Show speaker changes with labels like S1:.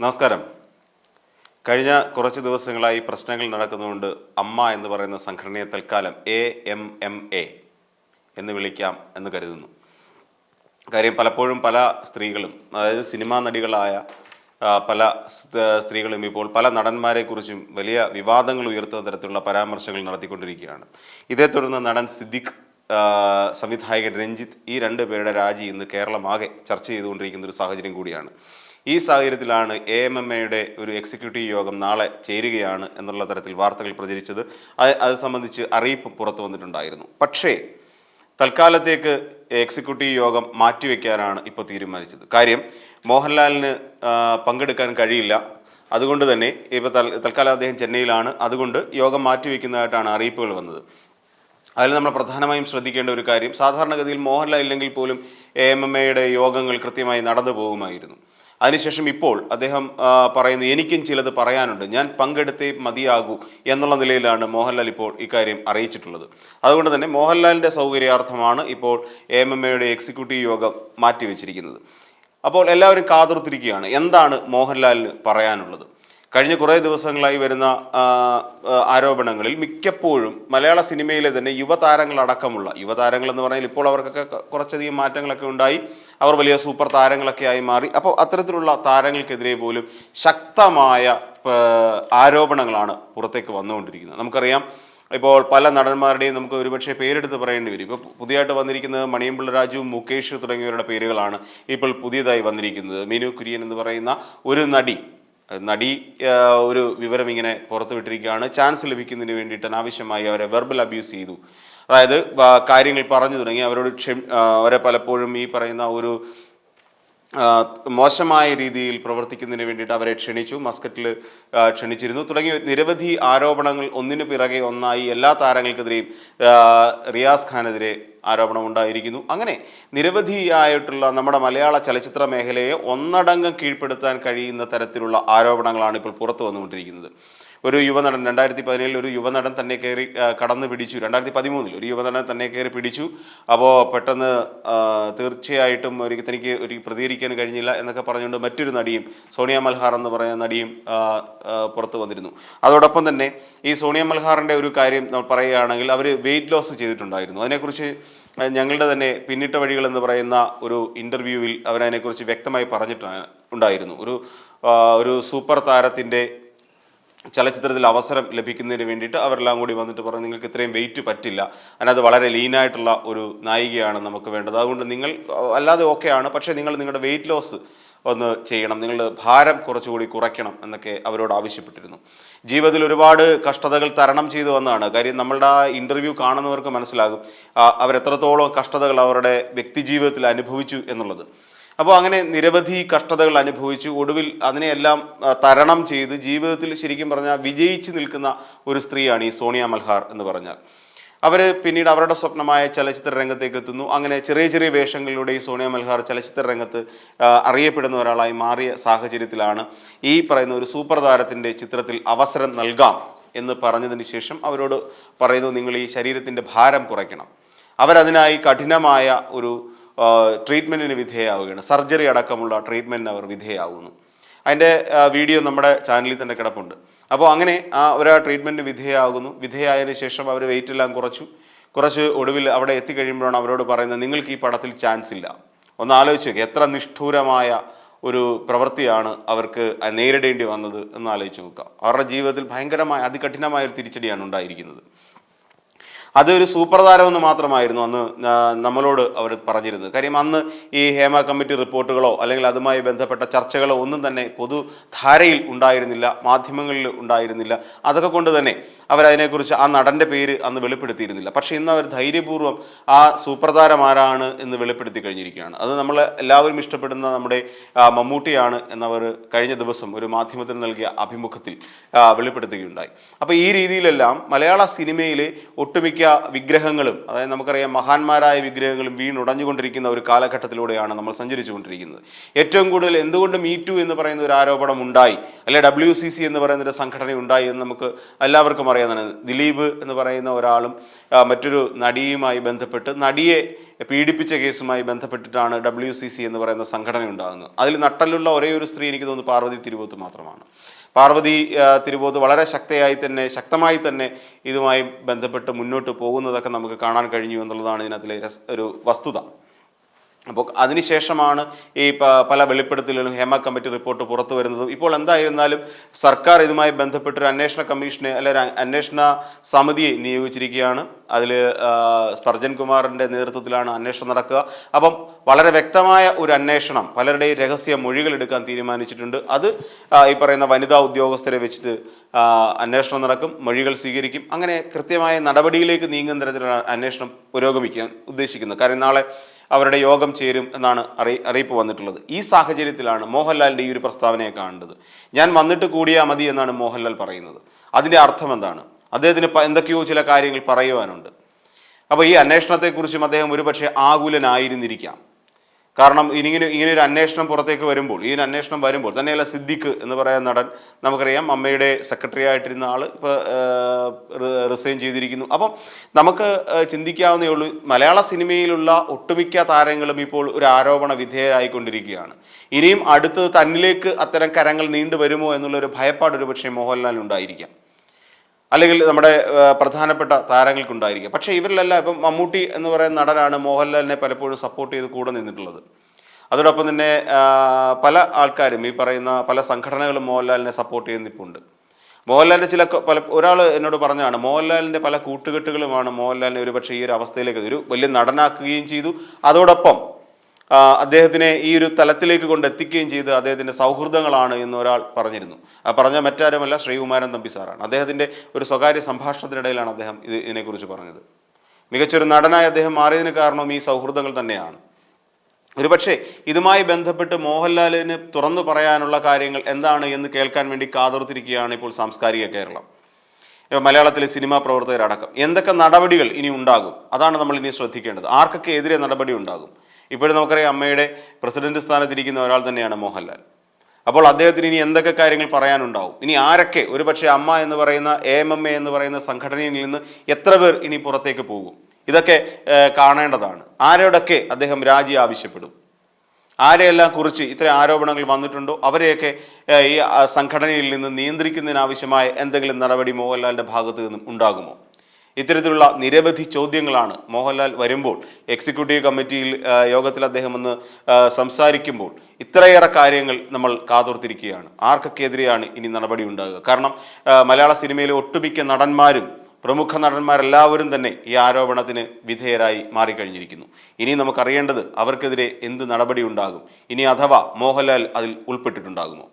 S1: നമസ്കാരം. കഴിഞ്ഞ കുറച്ച് ദിവസങ്ങളായി പ്രശ്നങ്ങൾ നടക്കുന്നതുകൊണ്ട് അമ്മ എന്ന് പറയുന്ന സംഘടനയെ തൽക്കാലം എ എം എം എ എന്ന് വിളിക്കാം എന്ന് കരുതുന്നു. കാര്യം പലപ്പോഴും പല സ്ത്രീകളും അതായത് സിനിമാ നടികളായ പല സ്ത്രീകളും ഇപ്പോൾ പല നടന്മാരെക്കുറിച്ചും വലിയ വിവാദങ്ങൾ ഉയർത്തുന്ന തരത്തിലുള്ള പരാമർശങ്ങൾ നടത്തിക്കൊണ്ടിരിക്കുകയാണ്. ഇതേ തുടർന്ന് നടൻ സിദ്ദിഖ് സംവിധായകൻ രഞ്ജിത്ത് ഈ രണ്ട് പേരുടെ രാജി ഇന്ന് കേരളമാകെ ചർച്ച ചെയ്തുകൊണ്ടിരിക്കുന്ന ഒരു സാഹചര്യം കൂടിയാണ്. ഈ സാഹചര്യത്തിലാണ് എ എം എം എയുടെ ഒരു എക്സിക്യൂട്ടീവ് യോഗം നാളെ ചേരുകയാണ് എന്നുള്ള തരത്തിൽ വാർത്തകൾ പ്രചരിച്ചത്. അത് സംബന്ധിച്ച് അറിയിപ്പ് പുറത്തു വന്നിട്ടുണ്ടായിരുന്നു. പക്ഷേ തൽക്കാലത്തേക്ക് എക്സിക്യൂട്ടീവ് യോഗം മാറ്റിവെക്കാനാണ് ഇപ്പോൾ തീരുമാനിച്ചത്. കാര്യം മോഹൻലാലിന് പങ്കെടുക്കാൻ കഴിയില്ല. അതുകൊണ്ട് തന്നെ ഇപ്പോൾ തൽ തൽക്കാലം അദ്ദേഹം ചെന്നൈയിലാണ്. അതുകൊണ്ട് യോഗം മാറ്റിവെക്കുന്നതായിട്ടാണ് അറിയിപ്പുകൾ വന്നത്. അതിൽ നമ്മൾ പ്രധാനമായും ശ്രദ്ധിക്കേണ്ട ഒരു കാര്യം സാധാരണഗതിയിൽ മോഹൻലാൽ ഇല്ലെങ്കിൽ പോലും എ എം എം എയുടെ യോഗങ്ങൾ കൃത്യമായി നടന്നു പോകുമായിരുന്നു. അതിനുശേഷം ഇപ്പോൾ അദ്ദേഹം പറയുന്നു എനിക്കും ചിലത് പറയാനുണ്ട്. ഞാൻ പങ്കെടുത്തേ മതിയാകൂ എന്നുള്ള നിലയിലാണ് മോഹൻലാൽ ഇപ്പോൾ ഇക്കാര്യം അറിയിച്ചിട്ടുള്ളത്. അതുകൊണ്ട് തന്നെ മോഹൻലാലിന്റെ സൗകര്യാർത്ഥമാണ് ഇപ്പോൾ എ എം എയുടെ എക്സിക്യൂട്ടീവ് യോഗം മാറ്റിവെച്ചിരിക്കുന്നത്. അപ്പോൾ എല്ലാവരും കാതോർത്തിരിക്കുകയാണ് എന്താണ് മോഹൻലാലിന് പറയാനുള്ളത്? കഴിഞ്ഞ കുറേ ദിവസങ്ങളായി വരുന്ന ആരോപണങ്ങളിൽ മിക്കപ്പോഴും മലയാള സിനിമയിലെ തന്നെ യുവതാരങ്ങളടക്കമുള്ള യുവതാരങ്ങൾ എന്ന് പറഞ്ഞാൽ ഇപ്പോൾ അവർക്കൊക്കെ കുറച്ചധികം മാറ്റങ്ങളൊക്കെ ഉണ്ടായി. അവർ വലിയ സൂപ്പർ താരങ്ങളൊക്കെ ആയി മാറി. അപ്പോൾ അത്തരത്തിലുള്ള താരങ്ങൾക്കെതിരെ പോലും ശക്തമായ ആരോപണങ്ങളാണ് പുറത്തേക്ക് വന്നുകൊണ്ടിരിക്കുന്നത്. നമുക്കറിയാം ഇപ്പോൾ പല നടന്മാരുടെയും നമുക്ക് ഒരുപക്ഷെ പേരെടുത്ത് പറയേണ്ടി വരും. ഇപ്പോൾ പുതിയതായിട്ട് വന്നിരിക്കുന്നത് മണിയമ്പിള്ള രാജു മുകേഷ് തുടങ്ങിയവരുടെ പേരുകളാണ് ഇപ്പോൾ പുതിയതായി വന്നിരിക്കുന്നത്. മീനു കുര്യൻ എന്ന് പറയുന്ന ഒരു നടി നടി ഒരു വിവരം ഇങ്ങനെ പുറത്തുവിട്ടിരിക്കുകയാണ്. ചാൻസ് ലഭിക്കുന്നതിന് വേണ്ടിയിട്ട് അനാവശ്യമായി അവരെ വെർബൽ അബ്യൂസ് ചെയ്തു. അതായത് കാര്യങ്ങൾ പറഞ്ഞു തുടങ്ങി. അവരോട് ക്ഷമ അവരെ പലപ്പോഴും ഈ പറയുന്ന ഒരു മോശമായ രീതിയിൽ പ്രവർത്തിക്കുന്നതിന് വേണ്ടിയിട്ട് അവരെ ക്ഷണിച്ചു മസ്കറ്റിൽ ക്ഷണിച്ചിരുന്നു. തുടങ്ങിയ നിരവധി ആരോപണങ്ങൾ ഒന്നിനു പിറകെ ഒന്നായി എല്ലാ താരങ്ങൾക്കെതിരെയും റിയാസ് ഖാനെതിരെ ആരോപണം ഉണ്ടായിരിക്കുന്നു. അങ്ങനെ നിരവധിയായിട്ടുള്ള നമ്മുടെ മലയാള ചലച്ചിത്ര മേഖലയെ ഒന്നടങ്കം കീഴ്പ്പെടുത്താൻ കഴിയുന്ന തരത്തിലുള്ള ആരോപണങ്ങളാണ് ഇപ്പോൾ പുറത്തു വന്നുകൊണ്ടിരിക്കുന്നത്. ഒരു യുവനടൻ രണ്ടായിരത്തി പതിനേഴിൽ ഒരു യുവനടൻ തന്നെ കയറി കടന്ന് പിടിച്ചു. രണ്ടായിരത്തി പതിമൂന്നിൽ ഒരു യുവനടൻ തന്നെ കയറി പിടിച്ചു. അപ്പോൾ പെട്ടെന്ന് തീർച്ചയായിട്ടും ഒരു തനിക്ക് ഒരു പ്രതികരിക്കാൻ കഴിഞ്ഞില്ല എന്നൊക്കെ പറഞ്ഞുകൊണ്ട് മറ്റൊരു നടിയും സോണിയ മൽഹാർ എന്ന് പറയുന്ന നടിയും പുറത്തു വന്നിരുന്നു. അതോടൊപ്പം തന്നെ ഈ സോണിയ മൽഹാറിന്റെ ഒരു കാര്യം പറയുകയാണെങ്കിൽ അവർ വെയിറ്റ് ലോസ് ചെയ്തിട്ടുണ്ടായിരുന്നു. അതിനെക്കുറിച്ച് ഞങ്ങളുടെ തന്നെ പിന്നിട്ട വഴികൾ എന്ന് പറയുന്ന ഒരു ഇന്റർവ്യൂവിൽ അവരതിനെക്കുറിച്ച് വ്യക്തമായി പറഞ്ഞിട്ടുണ്ടായിരുന്നു ഒരു ഒരു സൂപ്പർ താരത്തിന്റെ ചലച്ചിത്രത്തിൽ അവസരം ലഭിക്കുന്നതിന് വേണ്ടിയിട്ട് അവരെല്ലാം കൂടി വന്നിട്ട് പറഞ്ഞു നിങ്ങൾക്ക് ഇത്രയും വെയിറ്റ് പറ്റില്ല. അതിനകത്ത് വളരെ ലീനായിട്ടുള്ള ഒരു നായികയാണ് നമുക്ക് വേണ്ടത്. അതുകൊണ്ട് നിങ്ങൾ അല്ലാതെ ഓക്കെയാണ് പക്ഷേ നിങ്ങൾ നിങ്ങളുടെ വെയിറ്റ് ലോസ് ഒന്ന് ചെയ്യണം. നിങ്ങൾ ഭാരം കുറച്ചുകൂടി കുറയ്ക്കണം എന്നൊക്കെ അവരോട് ആവശ്യപ്പെട്ടിരുന്നു. ജീവിതത്തിൽ ഒരുപാട് കഷ്ടതകൾ തരണം ചെയ്തു വന്നതാണ്. കാര്യം നമ്മളുടെ ഇന്റർവ്യൂ കാണുന്നവർക്ക് മനസ്സിലാകും അവരെത്രത്തോളം കഷ്ടതകൾ അവരുടെ വ്യക്തിജീവിതത്തിൽ അനുഭവിച്ചു എന്നുള്ളത്. അപ്പോൾ അങ്ങനെ നിരവധി കഷ്ടതകൾ അനുഭവിച്ചു. ഒടുവിൽ അതിനെയെല്ലാം തരണം ചെയ്ത് ജീവിതത്തിൽ ശരിക്കും പറഞ്ഞാൽ വിജയിച്ച് നിൽക്കുന്ന ഒരു സ്ത്രീയാണ് ഈ സോണിയ മൽഹാർ എന്ന് പറഞ്ഞാൽ. അവർ പിന്നീട് അവരുടെ സ്വപ്നമായ ചലച്ചിത്ര രംഗത്തേക്ക് എത്തുന്നു. അങ്ങനെ ചെറിയ ചെറിയ വേഷങ്ങളിലൂടെ ഈ സോണിയ മൽഹാർ ചലച്ചിത്ര രംഗത്ത് അറിയപ്പെടുന്ന ഒരാളായി മാറിയ സാഹചര്യത്തിലാണ് ഈ പറയുന്ന ഒരു സൂപ്പർ താരത്തിന്റെ ചിത്രത്തിൽ അവസരം നൽകാം എന്ന് പറഞ്ഞതിന് ശേഷം അവരോട് പറയുന്നു നിങ്ങൾ ഈ ശരീരത്തിന്റെ ഭാരം കുറയ്ക്കണം. അവരതിനായി കഠിനമായ ഒരു ട്രീറ്റ്മെന്റിന് വിധേയമാവുകയാണ് സർജറി അടക്കമുള്ള ട്രീറ്റ്മെന്റിന് അവർ വിധേയമാവുന്നു അതിന്റെ വീഡിയോ നമ്മുടെ ചാനലിൽ തന്നെ കിടപ്പുണ്ട്. അപ്പോൾ അങ്ങനെ ആ ഒരു ട്രീറ്റ്മെന്റ് വിധേയമാകുന്നു വിധേയമായതിനു ശേഷം അവർ വെയിറ്റ് എല്ലാം കുറച്ചു. കുറച്ച് ഒടുവിൽ അവിടെ എത്തിക്കഴിയുമ്പോഴാണ് അവരോട് പറയുന്നത് നിങ്ങൾക്ക് ഈ പടത്തിൽ ചാൻസ് ഇല്ല. ഒന്ന് ആലോചിച്ച് നോക്കുക എത്ര നിഷ്ഠൂരമായ ഒരു പ്രവൃത്തിയാണ് അവർക്ക് നേരിടേണ്ടി വന്നത് എന്ന് ആലോചിച്ച് നോക്കുക അവരുടെ ജീവിതത്തിൽ ഭയങ്കരമായ അതികഠിനമായ ഒരു തിരിച്ചടിയാണ് ഉണ്ടായിരിക്കുന്നത്. അതൊരു സൂപ്പർ താരമെന്ന് മാത്രമായിരുന്നു അന്ന് നമ്മളോട് അവർ പറഞ്ഞിരുന്നത്. കാര്യം അന്ന് ഈ ഹേമ കമ്മിറ്റി റിപ്പോർട്ടുകളോ അല്ലെങ്കിൽ അതുമായി ബന്ധപ്പെട്ട ചർച്ചകളോ ഒന്നും തന്നെ പൊതുധാരയിൽ ഉണ്ടായിരുന്നില്ല മാധ്യമങ്ങളിൽ ഉണ്ടായിരുന്നില്ല. അതൊക്കെ കൊണ്ട് തന്നെ അവരതിനെക്കുറിച്ച് ആ നടന്റെ പേര് അന്ന് വെളിപ്പെടുത്തിയിരുന്നില്ല. പക്ഷേ ഇന്ന് അവർ ധൈര്യപൂർവം ആ സൂപ്പർ താരം ആരാണ് എന്ന് വെളിപ്പെടുത്തി കഴിഞ്ഞിരിക്കുകയാണ്. അത് നമ്മൾ എല്ലാവരും ഇഷ്ടപ്പെടുന്ന നമ്മുടെ മമ്മൂട്ടിയാണ് എന്നവർ കഴിഞ്ഞ ദിവസം ഒരു മാധ്യമത്തിന് നൽകിയ അഭിമുഖത്തിൽ വെളിപ്പെടുത്തുകയുണ്ടായി. അപ്പോൾ ഈ രീതിയിലെല്ലാം മലയാള സിനിമയിലെ ഒട്ടുമിക്ക വിഗ്രഹങ്ങളും അതായത് നമുക്കറിയാം മഹാന്മാരായ വിഗ്രഹങ്ങളും വീണുടഞ്ഞുകൊണ്ടിരിക്കുന്ന ഒരു കാലഘട്ടത്തിലൂടെയാണ് നമ്മൾ സഞ്ചരിച്ചു കൊണ്ടിരിക്കുന്നത് ഏറ്റവും കൂടുതൽ എന്തുകൊണ്ട് മീ ടു എന്ന് പറയുന്ന ഒരു ആരോപണം ഉണ്ടായി അല്ലെ ഡബ്ല്യു സി സി എന്ന് പറയുന്ന ഒരു സംഘടന ഉണ്ടായി എന്ന് നമുക്ക് എല്ലാവർക്കും അറിയാം ദിലീപ് എന്ന് പറയുന്ന ഒരാളും മറ്റൊരു നടിയുമായി ബന്ധപ്പെട്ട് നടിയെ പീഡിപ്പിച്ച കേസുമായി ബന്ധപ്പെട്ടിട്ടാണ് ഡബ്ല്യു സി സി എന്ന് പറയുന്ന സംഘടന ഉണ്ടാകുന്നത് അതിൽ നട്ടലുള്ള ഒരേ ഒരു സ്ത്രീ എനിക്ക് തോന്നുന്നു പാർവതി തിരുവോത്ത് മാത്രമാണ്. പാർവതി തിരുബോധ വളരെ ശക്തയായി തന്നെ ശക്തമായി തന്നെ ഇതുമായി ബന്ധപ്പെട്ട് മുന്നോട്ട് പോകുന്നതൊക്കെ നമുക്ക് കാണാൻ കഴിഞ്ഞു എന്നുള്ളതാണ് ഇതിനകത്തിലെ ഒരു വസ്തുത. അപ്പോൾ അതിനുശേഷമാണ് ഈ പല വെളിപ്പെടുത്തലുകളും ഹേമ കമ്മിറ്റി റിപ്പോർട്ട് പുറത്തു വരുന്നതും. ഇപ്പോൾ എന്തായിരുന്നാലും സർക്കാർ ഇതുമായി ബന്ധപ്പെട്ട് ഒരു അന്വേഷണ കമ്മീഷനെ അല്ലെ അന്വേഷണ സമിതിയെ നിയോഗിച്ചിരിക്കുകയാണ്. അതിൽ സ്പർജൻ കുമാറിന്റെ നേതൃത്വത്തിലാണ് അന്വേഷണം നടക്കുക. അപ്പം വളരെ വ്യക്തമായ ഒരു അന്വേഷണം പലരുടെയും രഹസ്യ മൊഴികൾ എടുക്കാൻ തീരുമാനിച്ചിട്ടുണ്ട്. അത് ഈ പറയുന്ന വനിതാ ഉദ്യോഗസ്ഥരെ വെച്ചിട്ട് അന്വേഷണം നടക്കും മൊഴികൾ സ്വീകരിക്കും. അങ്ങനെ കൃത്യമായ നടപടിയിലേക്ക് നീങ്ങുന്ന തരത്തിലാണ് അന്വേഷണം പുരോഗമിക്കാൻ ഉദ്ദേശിക്കുന്നത്. കാരണം നാളെ അവരുടെ യോഗം ചേരും എന്നാണ് അറി അറിയിപ്പ് വന്നിട്ടുള്ളത്. ഈ സാഹചര്യത്തിലാണ് മോഹൻലാലിന്റെ ഈ ഒരു പ്രസ്താവനയെ കാണേണ്ടത് ഞാൻ വന്നിട്ട് കൂടിയാൽ മതി എന്നാണ് മോഹൻലാൽ പറയുന്നത്. അതിന്റെ അർത്ഥം എന്താണ്? അദ്ദേഹത്തിന് എന്തൊക്കെയോ ചില കാര്യങ്ങൾ പറയുവാനുണ്ട്. അപ്പോൾ ഈ അന്വേഷണത്തെക്കുറിച്ചും അദ്ദേഹം ഒരുപക്ഷെ ആകുലനായിരുന്നിരിക്കാം. കാരണം ഇനിങ്ങനെ ഇങ്ങനെ ഒരു അന്വേഷണം പുറത്തേക്ക് വരുമ്പോൾ ഈ ഒരു അന്വേഷണം വരുമ്പോൾ തന്നെയല്ല സിദ്ദിഖ് എന്ന് പറയുന്ന നടൻ നമുക്കറിയാം അമ്മയുടെ സെക്രട്ടറി ആയിട്ടിരുന്ന ആൾ ഇപ്പോൾ റിസൈൻ ചെയ്തിരിക്കുന്നു. അപ്പം നമുക്ക് ചിന്തിക്കാവുന്നേ ഉള്ളൂ മലയാള സിനിമയിലുള്ള ഒട്ടുമിക്ക താരങ്ങളും ഇപ്പോൾ ഒരു ആരോപണ വിധേയരായിക്കൊണ്ടിരിക്കുകയാണ്. ഇനിയും അടുത്തത് തന്നിലേക്ക് അത്തരം കരങ്ങൾ നീണ്ടുവരുമോ എന്നുള്ളൊരു ഭയപ്പാട് ഒരു പക്ഷേ മോഹൻലാൽ ഉണ്ടായിരിക്കാം. അല്ലെങ്കിൽ നമ്മുടെ പ്രധാനപ്പെട്ട താരങ്ങൾക്കുണ്ടായിരിക്കും. പക്ഷേ ഇവരിലെല്ലാം ഇപ്പം മമ്മൂട്ടി എന്ന് പറയുന്ന നടനാണ് മോഹൻലാലിനെ പലപ്പോഴും സപ്പോർട്ട് ചെയ്ത് കൂടെ നിന്നിട്ടുള്ളത്. അതോടൊപ്പം തന്നെ പല ആൾക്കാരും ഈ പറയുന്ന പല സംഘടനകളും മോഹൻലാലിനെ സപ്പോർട്ട് ചെയ്യുന്നിപ്പുണ്ട്. മോഹൻലാലിന്റെ ചില പല ഒരാൾ എന്നോട് പറഞ്ഞതാണ് മോഹൻലാലിന്റെ പല കൂട്ടുകെട്ടുകളുമാണ് മോഹൻലാലിനെ ഒരുപക്ഷെ ഈ ഒരു അവസ്ഥയിലേക്ക് ഒരു വലിയ നടനാക്കുകയും ചെയ്തു. അതോടൊപ്പം അദ്ദേഹത്തിനെ ഈ ഒരു തലത്തിലേക്ക് കൊണ്ടെത്തിക്കുകയും ചെയ്ത് അദ്ദേഹത്തിന്റെ സൗഹൃദങ്ങളാണ് എന്ന് ഒരാൾ പറഞ്ഞിരുന്നു. ആ പറഞ്ഞ മറ്റാരുമല്ല ശ്രീകുമാരൻ തമ്പി സാറാണ്. അദ്ദേഹത്തിന്റെ ഒരു സ്വകാര്യ സംഭാഷണത്തിനിടയിലാണ് അദ്ദേഹം ഇത് ഇതിനെക്കുറിച്ച് പറഞ്ഞത്. മികച്ചൊരു നടനായി അദ്ദേഹം മാറിയതിന് കാരണം ഈ സൗഹൃദങ്ങൾ തന്നെയാണ്. ഒരുപക്ഷെ ഇതുമായി ബന്ധപ്പെട്ട് മോഹൻലാലിന് തുറന്നു പറയാനുള്ള കാര്യങ്ങൾ എന്താണ് എന്ന് കേൾക്കാൻ വേണ്ടി കാതോർത്തിരിക്കുകയാണ് ഇപ്പോൾ സാംസ്കാരിക കേരളം. മലയാളത്തിലെ സിനിമാ പ്രവർത്തകരടക്കം. എന്തൊക്കെ നടപടികൾ ഇനി ഉണ്ടാകും? അതാണ് നമ്മൾ ഇനി ശ്രദ്ധിക്കേണ്ടത്. ആർക്കൊക്കെ എതിരെ നടപടി ഉണ്ടാകും? ഇപ്പോഴും നമുക്കറിയാം അമ്മയുടെ പ്രസിഡന്റ് സ്ഥാനത്തിരിക്കുന്ന ഒരാൾ തന്നെയാണ് മോഹൻലാൽ. അപ്പോൾ അദ്ദേഹത്തിന് ഇനി എന്തൊക്കെ കാര്യങ്ങൾ പറയാനുണ്ടാവും? ഇനി ആരൊക്കെ? ഒരുപക്ഷെ അമ്മ എന്ന് പറയുന്ന എ എം എം എ എന്ന് പറയുന്ന സംഘടനയിൽ നിന്ന് എത്ര പേർ ഇനി പുറത്തേക്ക് പോകും? ഇതൊക്കെ കാണേണ്ടതാണ്. ആരോടൊക്കെ അദ്ദേഹം രാജി ആവശ്യപ്പെടും? ആരെയെല്ലാം കുറിച്ച് ഇത്തരം ആരോപണങ്ങൾ വന്നിട്ടുണ്ടോ? അവരെയൊക്കെ ഈ സംഘടനയിൽ നിന്ന് നിയന്ത്രിക്കുന്നതിനാവശ്യമായ എന്തെങ്കിലും നടപടി മോഹൻലാലിന്റെ ഭാഗത്തു നിന്നും ഉണ്ടാകുമോ? ഇത്തരത്തിലുള്ള നിരവധി ചോദ്യങ്ങളാണ് മോഹൻലാൽ വരുമ്പോൾ എക്സിക്യൂട്ടീവ് കമ്മിറ്റിയിൽ യോഗത്തിൽ അദ്ദേഹം ഒന്ന് സംസാരിക്കുമ്പോൾ ഇത്രയേറെ കാര്യങ്ങൾ നമ്മൾ കാതോർത്തിരിക്കുകയാണ്. ആർക്കൊക്കെ എതിരെയാണ് ഇനി നടപടി ഉണ്ടാകുക? കാരണം മലയാള സിനിമയിലെ ഒട്ടുമിക്ക നടന്മാരും പ്രമുഖ നടന്മാരെല്ലാവരും തന്നെ ഈ ആരോപണത്തിന് വിധേയരായി മാറിക്കഴിഞ്ഞിരിക്കുന്നു. ഇനി നമുക്കറിയേണ്ടത് അവർക്കെതിരെ എന്ത് നടപടി ഉണ്ടാകും? ഇനി അഥവാ മോഹൻലാൽ അതിൽ ഉൾപ്പെട്ടിട്ടുണ്ടാകുമോ?